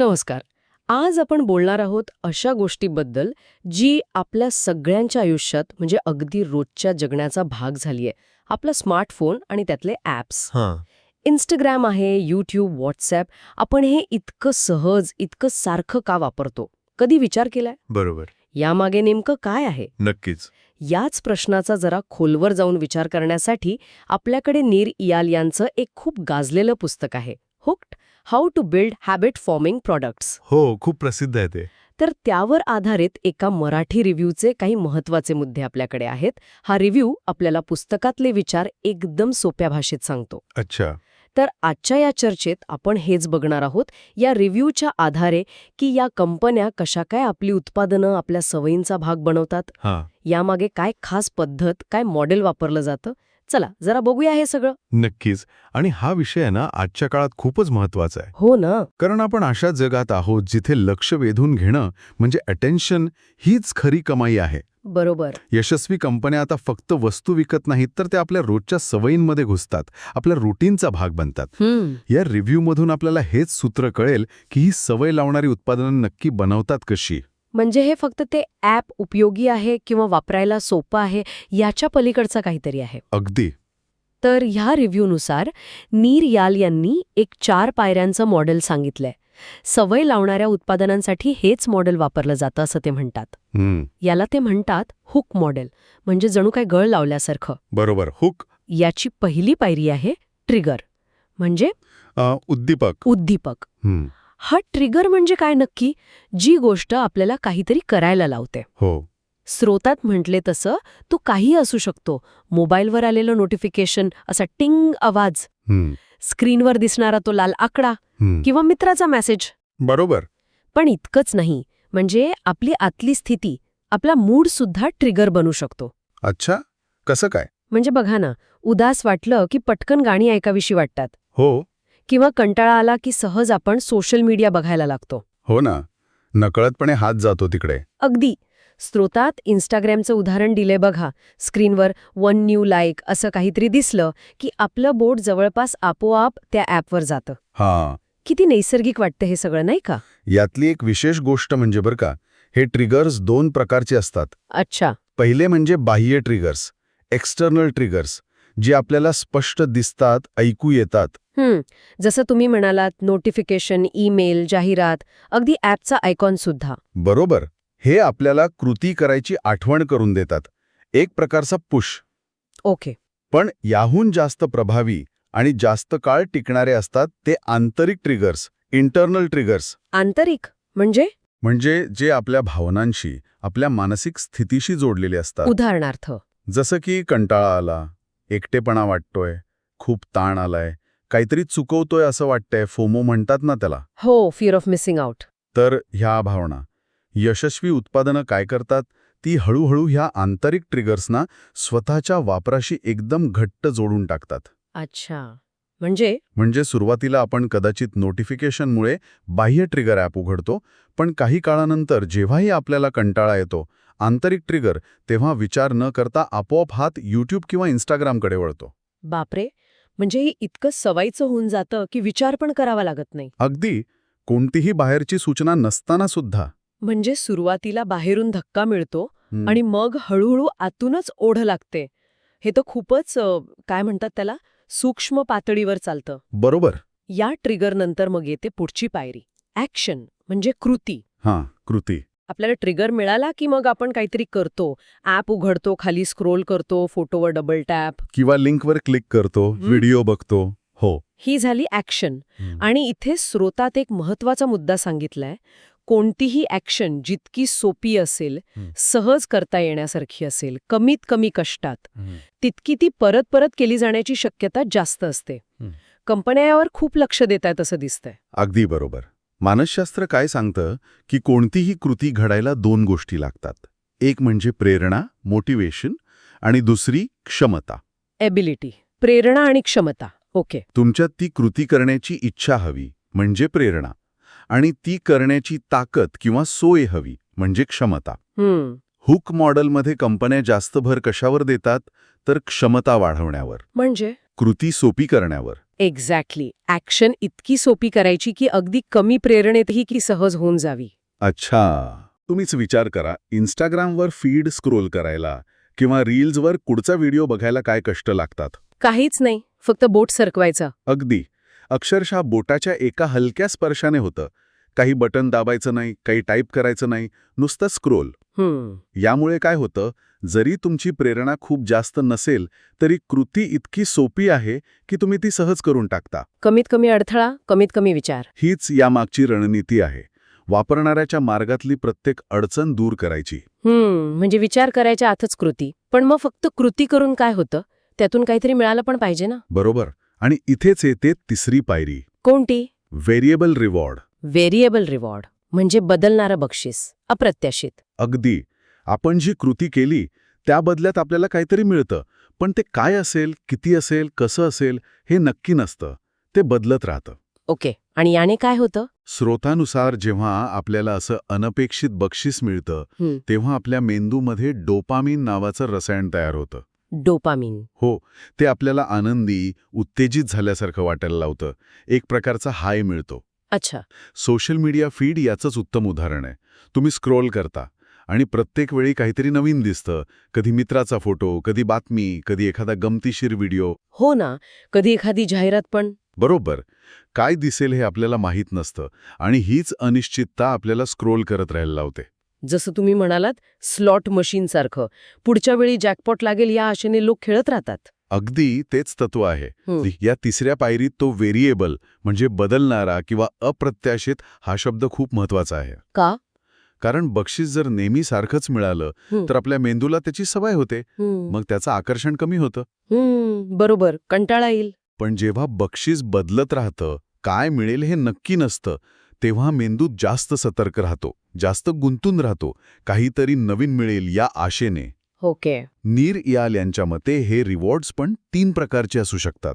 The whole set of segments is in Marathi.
नमस्कार. आज आपण बोलणार आहोत अशा गोष्टीबद्दल जी आपल्या सगळ्यांच्या आयुष्यात म्हणजे अगदी रोजच्या जगण्याचा भाग झालीये. आपला स्मार्टफोन आणि त्यातले ॲप्स. हां. इंस्टाग्राम आहे यूट्यूब व्हॉट्सॲप आपण हे इतकं सहज इतकं सारखं का वापरतो? कधी विचार केलाय? बरोबर. यामागे नेमकं काय आहे? नक्कीच. याच प्रश्नाचा जरा खोलवर जाऊन विचार करण्यासाठी आपल्याकडे नीर इयाल यांचं एक खूप गाजलेलं पुस्तक आहे. Hooked how to build habit forming products हो खूप प्रसिद्ध आहे ते. तर त्यावर आधारित एका मराठी रिव्ह्यूचे काही महत्त्वाचे मुद्दे आपल्याकडे आहेत. हा रिव्ह्यू आपल्याला पुस्तकातले विचार एकदम सोप्या भाषेत सांगतो. अच्छा. तर आजच्या या चर्चेत आपण हेच बघणार आहोत. या रिव्ह्यूच्या आधारे की या कंपन्या कशा काय आपली उत्पादनं आपल्या सवयींचा भाग बनवतात. यामागे काय खास पद्धत काय मॉडेल वापरलं जातं. चला जरा बघूया हे सगळं. नक्कीच. आणि हा विषय ना आजच्या काळात खूपच महत्त्वाचा आहे. हो ना. कारण आपण अशा जगात आहोत जिथे लक्ष वेधून घेणं म्हणजे अटेन्शन हीच खरी कमाई आहे. बरोबर. यशस्वी कंपन्या आता फक्त वस्तू विकत नाहीत तर त्या आपल्या रोजच्या सवयींमध्ये घुसतात. आपल्या रुटीनचा भाग बनतात. या रिव्ह्यूमधून आपल्याला हेच सूत्र कळेल की ही सवय लावणारी उत्पादनं नक्की बनवतात कशी. म्हणजे हे फक्त ते ॲप उपयोगी आहे किंवा वापरायला सोपं आहे याच्या पलीकडचं काहीतरी आहे? अगदी. तर ह्या रिव्ह्यूनुसार नीर याल यांनी एक चार पायऱ्यांचं मॉडेल सांगितलंय. सवय लावणाऱ्या उत्पादनांसाठी हेच मॉडेल वापरलं जातं असं ते म्हणतात. याला ते म्हणतात हुक मॉडेल म्हणजे जणू काय गळ लावल्यासारखं. बरोबर हुक. याची पहिली पायरी आहे ट्रिगर म्हणजे उद्दीपक. उद्दीपक. हा ट्रिगर म्हणजे काय नक्की? जी गोष्ट आपल्याला काहीतरी करायला लावते. हो. स्रोतात म्हटले तसं तो काही असू शकतो. मोबाईलवर आलेलं नोटिफिकेशन असा टिंग आवाज. स्क्रीनवर दिसणारा तो लाल आकडा किंवा मित्राचा मेसेज. बरोबर. पण इतकंच नाही. म्हणजे आपली आतली स्थिती आपला मूड सुद्धा ट्रिगर बनू शकतो. अच्छा. कसं काय? म्हणजे बघा ना उदास वाटलं की पटकन गाणी ऐकावीशी वाटतात. हो. किंवा कंटाळा आला की सहज आपण सोशल मीडिया बघायला लागतो. हो ना. नकळतपणे हात जातो तिकडे. अगदी. स्रोतात इन्स्टाग्रामचं उदाहरण दिले बघा. स्क्रीनवर वन न्यू लाईक असं काहीतरी दिसलं की आपलं बोट जवळपास आपोआप त्या ॲपवर जातं. हां. किती नैसर्गिक वाटतं हे सगळं नाही का? यातली एक विशेष गोष्ट म्हणजे बरं का हे ट्रिगर्स दोन प्रकारचे असतात. अच्छा. पहिले म्हणजे बाह्य ट्रिगर्स एक्सटर्नल ट्रिगर्स जे आपल्याला स्पष्ट दिसतात ऐकू येतात. जसं तुम्ही म्हणालात नोटिफिकेशन ईमेल जाहिरात अगदी ॲपचा आयकॉन सुद्धा. बरोबर. हे आपल्याला कृती करायची आठवण करून देतात. एक प्रकारचा पुश ओके. पण याहून जास्त प्रभावी आणि जास्त काळ टिकणारे असतात ते आंतरिक ट्रिगर्स इंटरनल ट्रिगर्स आंतरिक? म्हणजे? म्हणजे जे आपल्या भावनांशी आपल्या मानसिक स्थितीशी जोडलेले असतात. उदाहरणार्थ. जसं की कंटाळा आला एकटेपणा वाटतोय खूप ताण आलाय. काहीतरी चुकवतोय असं वाटतंय फोमो म्हणतात ना त्याला. हो फिअर ऑफ मिसिंग आउट तर ह्या भावना. यशस्वी उत्पादनं काय करतात? ती हळूहळू ह्या आंतरिक ट्रिगर्सना स्वतःच्या वापराशी एकदम घट्ट जोडून टाकतात. अच्छा. म्हणजे? म्हणजे सुरुवातीला आपण कदाचित नोटिफिकेशनमुळे बाह्य ट्रिगर ॲप उघडतो पण काही काळानंतर जेव्हाही आपल्याला कंटाळा येतो आंतरिक ट्रिगर तेव्हा विचार न करता आपोआप हात यूट्यूब किंवा इंस्टाग्रामकडे वळतो. बापरे! म्हणजे हे इतकं सवायचं होऊन जातं की विचार पण करावा लागत नाही. अगदी! कोणतीही बाहेरची सूचना नसताना सुद्धा. म्हणजे सुरुवातीला बाहेरून धक्का मिळतो आणि मग हळूहळू आतूनच ओढ लागते. हे तर खूपच अ, काय म्हणतात त्याला? सूक्ष्म पातळीवर चालतं. बरोबर. या ट्रिगर नंतर मग येते पुढची पायरी. ॲक्शन म्हणजे कृती. हां कृती. आपल्याला ट्रिगर मिळाला की मग आपण काहीतरी करतो. ॲप उघडतो खाली स्क्रोल करतो फोटोवर डबल टॅप. किंवा लिंकवर क्लिक करतो व्हिडिओ बघतो. हो. ही झाली ॲक्शन. आणि इथे स्रोतात एक महत्त्वाचा मुद्दा सांगितलाय. कोणतीही ॲक्शन जितकी सोपी असेल. सहज करता येण्यासारखी असेल कमीत कमी कष्टात तितकी ती परत परत केली जाण्याची शक्यता जास्त असते. कंपन्या यावर खूप लक्ष देत आहेत असं दिसतंय. अगदी बरोबर. मानसशास्त्र काय सांगतं की कोणतीही कृती घडायला दोन गोष्टी लागतात. एक म्हणजे प्रेरणा मोटिवेशन आणि दुसरी क्षमता. एबिलिटी प्रेरणा आणि क्षमता. ओके तुमच्यात ती कृती करण्याची इच्छा हवी म्हणजे प्रेरणा. आणि ती करण्याची ताकद किंवा सोय हवी म्हणजे क्षमता. हुक मॉडेलमध्ये कंपन्या जास्त भर कशावर देतात? तर क्षमता वाढवण्यावर. म्हणजे? कृती सोपी करण्यावर. एक्झॅक्टली ऍक्शन इतकी सोपी करायची की अगदी कमी प्रेरणेतही की सहज होऊन जावी. अच्छा. तुम्हीच विचार करा इंस्टाग्रामवर फीड स्क्रोल करायला किंवा रील्सवर पुढचा व्हिडिओ बघायला काय कष्ट लागतात? काहीच नाही फक्त बोट सरकवायचं. अगदी. अक्षरशः बोटाच्या एका हलक्या स्पर्शाने होतं. काही बटन दाबायचं नाही काही टाईप करायचं नाही नुसतं स्क्रोल. यामुळे काय होतं जरी तुमची प्रेरणा खूप जास्त नसेल तरी कृती इतकी सोपी आहे की तुम्ही ती सहज करून टाकता. कमीत कमी अडथळा कमीत कमी विचार. हीच यामागची रणनीती आहे. वापरणाऱ्याच्या मार्गातली प्रत्येक अडचण दूर करायची. म्हणजे विचार करायच्या आतच कृती. पण मग फक्त कृती करून काय होतं? त्यातून काहीतरी मिळालं पण पाहिजे ना? बरोबर. आणि इथेच येते तिसरी पायरी. कोणती? व्हेरिएबल रिवॉर्ड व्हेरिएबल रिवॉर्ड म्हणजे बदलणारं बक्षीस अप्रत्याशित. अगदी. आपण जी कृती केली त्या बदल्यात आपल्याला काहीतरी मिळतं. पण ते काय असेल किती असेल कसं असेल हे नक्की नसतं. ते बदलत राहतं. ओके. आणि याने काय होतं? स्रोतानुसार जेव्हा आपल्याला असं अनपेक्षित बक्षीस मिळतं. तेव्हा आपल्या मेंदूमध्ये डोपामिन नावाचं रसायन तयार होतं. डोपामिन. हो ते आपल्याला आनंदी उत्तेजित झाल्यासारखं वाटायला लावतं. एक प्रकारचा हाय मिळतो. अच्छा. सोशल मीडिया फीड याचंच उत्तम उदाहरण आहे. तुम्ही स्क्रोल करता आणि प्रत्येक वेळी काहीतरी नवीन दिसतं. कधी मित्राचा फोटो कधी बातमी कधी एखादा गमतीशीर व्हिडिओ. हो ना कधी एखादी जाहिरात पण. बरोबर. काय दिसेल हे आपल्याला माहीत नसतं आणि हीच अनिश्चितता आपल्याला स्क्रोल करत राहायला लावते. जसं तुम्ही म्हणालात स्लॉट मशीन सारखं. पुढच्या वेळी जॅकपॉट लागेल या आशेने लोक खेळत राहतात. अगदी तेच तत्व आहे. या तिसऱ्या पायरीत तो व्हेरिएबल म्हणजे बदलणारा किंवा अप्रत्याशित हा शब्द खूप महत्त्वाचा आहे. का? कारण बक्षीस जर नेहमी सारखंच मिळालं. तर आपल्या मेंदूला त्याची सवय होते. मग त्याचं आकर्षण कमी होतं. बरोबर. कंटाळा येईल. पण जेव्हा बक्षीस बदलत राहतं काय मिळेल हे नक्की नसतं. तेव्हा मेंदू जास्त सतर्क राहतो जास्त गुंतून राहतो काहीतरी नवीन मिळेल या आशेने. ओके. नीर इयाल यांच्या मते हे रिवॉर्ड्स पण तीन प्रकारचे असू शकतात.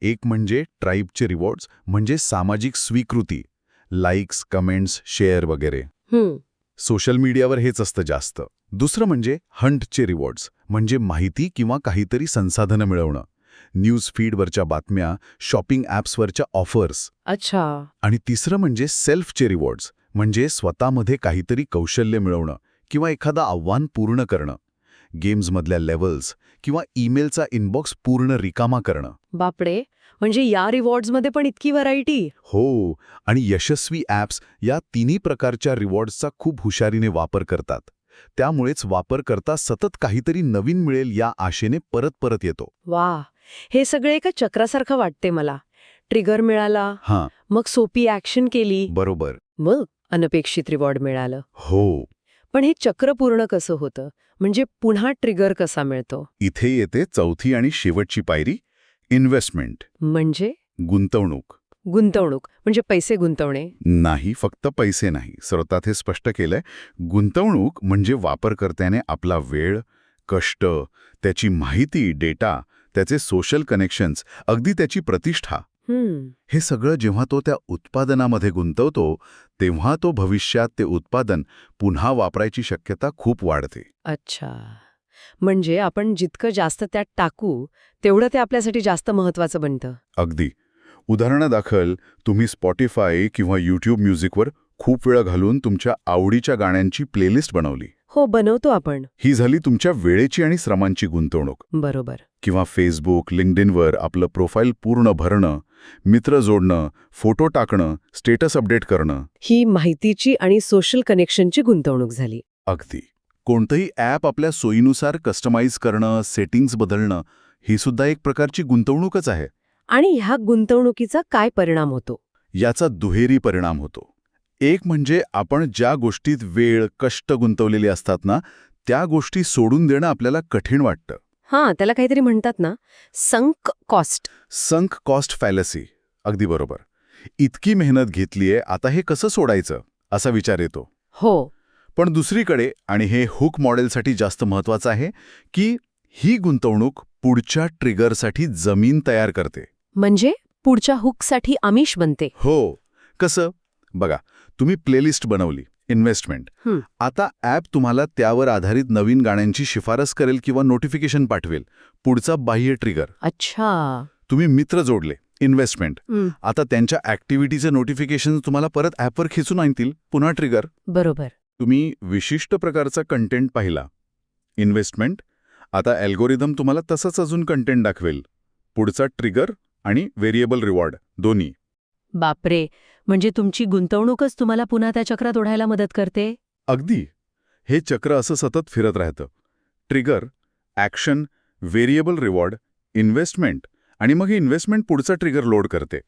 एक म्हणजे ट्राईबचे रिवॉर्ड्स म्हणजे सामाजिक स्वीकृती लाईक्स कमेंट्स शेअर वगैरे. हम्म. सोशल मीडियावर हेच असतं जास्त. दुसरं म्हणजे हंटचे रिवॉर्ड्स म्हणजे माहिती किंवा काहीतरी संसाधनं मिळवणं. न्यूज फीडवरच्या बातम्या शॉपिंग ॲप्सवरच्या ऑफर्स. अच्छा. आणि तिसरं म्हणजे सेल्फचे रिवॉर्ड्स म्हणजे स्वतःमध्ये काहीतरी कौशल्य मिळवणं किंवा एखादं आव्हान पूर्ण करणं. गेम्समधल्या लेवल्स किंवा ईमेलचा इनबॉक्स पूर्ण रिकामा करणं. बापडे म्हणजे या रिवॉर्ड्समध्ये पण इतकी व्हरायटी? हो आणि यशस्वी ॲप्स या तिन्ही प्रकारच्या रिवॉर्ड्सचा खूप हुशारीने वापर करतात. त्यामुळेच वापरकर्ता सतत काहीतरी नवीन मिळेल या आशेने परत परत येतो. वा हे सगळे एका चक्रासारखं वाटते मला. ट्रिगर मिळाला. हां. मग सोपी ऍक्शन केली. बरोबर. मग अनपेक्षित रिवॉर्ड मिळालं. हो. पण हे चक्र पूर्ण कसं होतं? म्हणजे पुन्हा ट्रिगर कसा मिळतो? इथे येते चौथी आणि शेवटची पायरी इन्व्हेस्टमेंट म्हणजे? गुंतवणूक. गुंतवणूक. म्हणजे पैसे गुंतवणे. नाही फक्त पैसे नाही. स्रोतात हे स्पष्ट केलंय. गुंतवणूक म्हणजे वापरकर्त्याने आपला वेळ कष्ट त्याची माहिती डेटा त्याचे सोशल कनेक्शन्स अगदी त्याची प्रतिष्ठा. हे सगळं जेव्हा तो त्या उत्पादनामध्ये गुंतवतो तेव्हा तो भविष्यात ते उत्पादन पुन्हा वापरायची शक्यता खूप वाढते. अच्छा. म्हणजे आपण जितकं जास्त त्यात टाकू तेवढं ते आपल्यासाठी जास्त महत्वाचं बनतं. अगदी. उदाहरणादाखल तुम्ही स्पॉटीफाय किंवा यूट्यूब म्युझिकवर खूप वेळ घालून तुमच्या आवडीच्या गाण्यांची प्लेलिस्ट बनवली. हो बनवतो आपण. ही झाली तुमच्या वेळेची आणि श्रमांची गुंतवणूक. बरोबर. किंवा फेसबुक लिंक्डइनवर आपलं प्रोफाईल पूर्ण भरणं मित्र जोडणं फोटो टाकणं स्टेटस अपडेट करणं. ही माहितीची आणि सोशल कनेक्शनची गुंतवणूक झाली. अगदी. कोणतंही ॲप आपल्या सोयीनुसार कस्टमाइज करणं सेटिंग्ज बदलणं ही सुद्धा एक प्रकारची गुंतवणूकच आहे. आणि ह्या गुंतवणुकीचा काय परिणाम होतो? याचा दुहेरी परिणाम होतो. एक म्हणजे आपण ज्या गोष्टीत वेळ कष्ट गुंतवलेले असतात ना त्या गोष्टी सोडून देणं आपल्याला कठीण वाटतं. हां त्याला काहीतरी म्हणतात ना sunk cost sunk cost fallacy अगदी बरोबर. इतकी मेहनत घेतलीये आता हे कसं सोडायचं? असा विचार येतो. हो. पण दुसरीकडे आणि हे हुक मॉडेलसाठी जास्त महत्वाचं आहे की ही गुंतवणूक पुढच्या ट्रिगरसाठी जमीन तयार करते. म्हणजे पुढच्या हुकसाठी आमिष बनते. हो. कसं? बघा तुम्ही प्लेलिस्ट बनवली इन्व्हेस्टमेंट. आता ॲप तुम्हाला त्यावर आधारित नवीन गाण्यांची शिफारस करेल किंवा नोटिफिकेशन पाठवेल. पुढचा बाह्य ट्रिगर. अच्छा. तुम्ही मित्र जोडले इन्व्हेस्टमेंट. आता त्यांच्या ॲक्टिव्हिटीचे नोटिफिकेशन तुम्हाला परत ॲपवर खिचून आणतील पुन्हा ट्रिगर. बरोबर. तुम्ही विशिष्ट प्रकारचा कंटेंट पाहिला इन्व्हेस्टमेंट. आता अल्गोरिदम तुम्हाला तसंच अजून कंटेंट दाखवेल. पुढचा ट्रिगर आणि व्हेरिएबल रिवॉर्ड दोन्ही. बापरे म्हणजे तुमची गुंतवणूकच तुम्हाला पुन्हा त्या चक्रात ओढायला मदत करते? अगदी. हे चक्र असं सतत फिरत राहतं. Trigger action variable reward investment आणि मग ही इन्व्हेस्टमेंट पुढचा ट्रिगर लोड करते.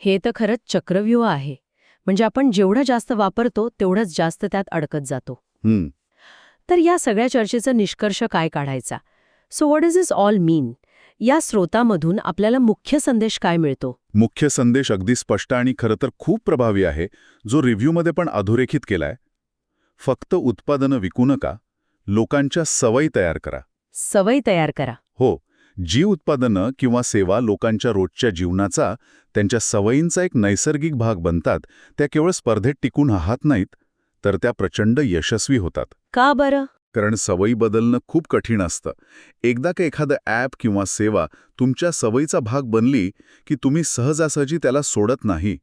हे तर खरंच चक्रव्यूह आहे. म्हणजे आपण जेवढं जास्त वापरतो तेवढंच जास्त त्यात अडकत जातो. तर या सगळ्या चर्चेचा निष्कर्ष काय काढायचा? So what is is all mean या स्रोतामधून आपल्याला मुख्य संदेश काय मिळतो? मुख्य संदेश अगदी स्पष्ट आणि खरं तर खूप प्रभावी आहे जो रिव्ह्यूमध्ये पण अधोरेखित केलाय. फक्त उत्पादनं विकू नका लोकांच्या सवयी तयार करा. सवय तयार करा. हो जी उत्पादनं किंवा सेवा लोकांच्या रोजच्या जीवनाचा त्यांच्या सवयींचा एक नैसर्गिक भाग बनतात त्या केवळ स्पर्धेत टिकून राहत नाहीत तर त्या प्रचंड यशस्वी होतात. का बरं? कारण सवयी बदलणं खूप कठीण असतं. एकदा का एखादं ॲप किंवा सेवा तुमच्या सवयीचा भाग बनली की तुम्ही सहजासहजी त्याला सोडत नाही.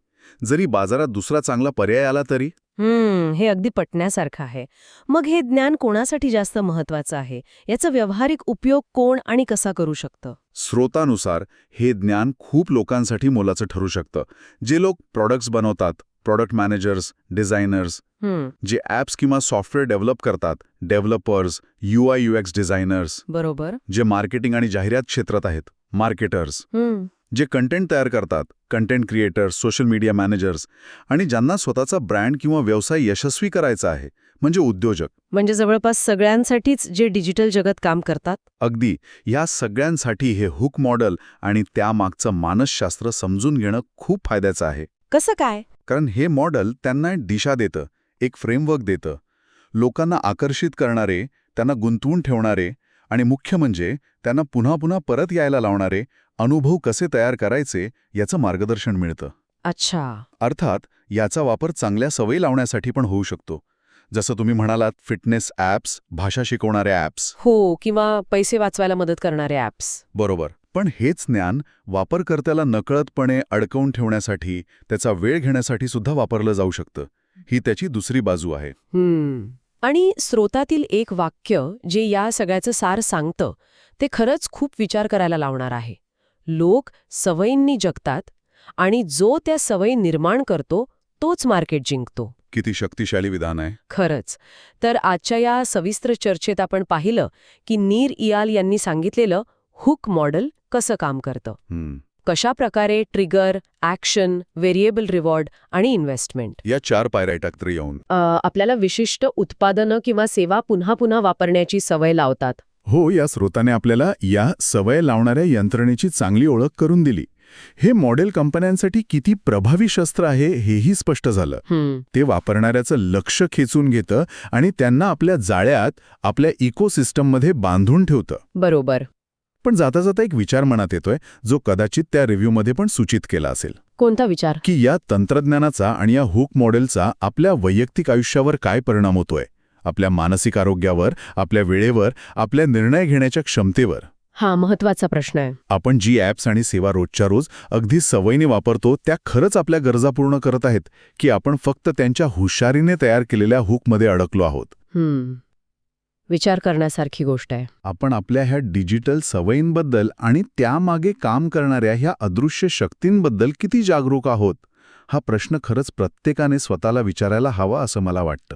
जरी बाजारात दुसरा चांगला पर्याय आला तरी. हम्म हे अगदी पटण्यासारखं आहे. मग हे ज्ञान कोणासाठी जास्त महत्वाचं आहे? याचा व्यावहारिक उपयोग कोण आणि कसा करू शकतं? स्रोतानुसार हे ज्ञान खूप लोकांसाठी मोलाचं ठरू शकतं. जे लोक प्रॉडक्ट्स बनवतात प्रॉडक्ट मॅनेजर्स डिझायनर्स जे ॲप्स किंवा सॉफ्टवेअर डेव्हलप करतात developers U I U X designers बरोबर. जे मार्केटिंग आणि जाहिरात क्षेत्रात आहेत मार्केटर्स जे कंटेंट तयार करतात content creators social media managers आणि ज्यांना स्वतःचा ब्रँड किंवा व्यवसाय यशस्वी करायचा आहे म्हणजे उद्योजक. म्हणजे जवळपास सगळ्यांसाठीच जे डिजिटल जगत काम करतात? अगदी. या सगळ्यांसाठी हे हुक मॉडेल आणि त्यामागचं मानसशास्त्र समजून घेणं खूप फायद्याचं आहे. कसं काय? कारण हे मॉडेल त्यांना दिशा देतं एक फ्रेमवर्क देतं. लोकांना आकर्षित करणारे त्यांना गुंतवून ठेवणारे आणि मुख्य म्हणजे त्यांना पुन्हा पुन्हा परत यायला लावणारे अनुभव कसे तयार करायचे याचं मार्गदर्शन मिळतं. अच्छा. अर्थात याचा वापर चांगल्या सवयी लावण्यासाठी पण होऊ शकतो. जसं तुम्ही म्हणालात फिटनेस ॲप्स भाषा शिकवणाऱ्या ॲप्स हो किंवा पैसे वाचवायला मदत करणारे ऍप्स बरोबर. पण हेच ज्ञान वापरकर्त्याला नकळतपणे अडकवून ठेवण्यासाठी त्याचा वेळ घेण्यासाठी सुद्धा वापरलं जाऊ शकतं. ही त्याची दुसरी बाजू आहे. आणि स्रोतातील एक वाक्य जे या सगळ्याचं सार सांगतं ते खरंच खूप विचार करायला लावणार आहे. लोक सवयींनी जगतात आणि जो त्या सवयी निर्माण करतो तोच मार्केट जिंकतो. किती शक्तिशाली विधान आहे. खरंच. तर आजच्या या सविस्तर चर्चेत आपण पाहिलं की नीर इयाल यांनी सांगितलेलं हुक मॉडेल कसं काम करतं. कशा प्रकारे ट्रिगर ॲक्शन व्हेरिएबल रिवॉर्ड आणि इन्व्हेस्टमेंट? या चार पायऱ्या येऊन. आपल्याला विशिष्ट उत्पादनं किंवा सेवा पुन्हा पुन्हा वापरण्याची सवय लावतात. हो या स्रोताने आपल्याला या सवय लावणाऱ्या यंत्रणेची चांगली ओळख करून दिली. हे मॉडेल कंपन्यांसाठी किती प्रभावी शस्त्र आहे हेही स्पष्ट झालं. ते वापरणाऱ्याचं लक्ष खेचून घेतं आणि त्यांना आपल्या जाळ्यात आपल्या इकोसिस्टममध्ये बांधून ठेवतं. बरोबर. पण जाता जाता एक विचार मनात येतोय जो कदाचित त्या रिव्ह्यूमध्ये पण सूचित केला असेल. कोणता विचार? की या तंत्रज्ञानाचा आणि या हुक मॉडेलचा आपल्या वैयक्तिक आयुष्यावर काय परिणाम होतोय? आपल्या मानसिक आरोग्यावर आपल्या वेळेवर आपल्या निर्णय घेण्याच्या क्षमतेवर? हा महत्त्वाचा प्रश्न आहे. आपण जी ॲप्स आणि सेवा रोजच्या रोज अगदी सवयीने वापरतो त्या खरंच आपल्या गरजा पूर्ण करत आहेत की आपण फक्त त्यांच्या हुशारीने तयार केलेल्या हुकमध्ये अडकलो आहोत? विचार करण्यासारखी गोष्ट आहे. आपण आपल्या ह्या डिजिटल सवयींबद्दल आणि त्यामागे काम करणाऱ्या ह्या अदृश्य शक्तींबद्दल किती जागरूक आहोत? हा प्रश्न खरंच प्रत्येकाने स्वतःला विचारायला हवा असं मला वाटतं.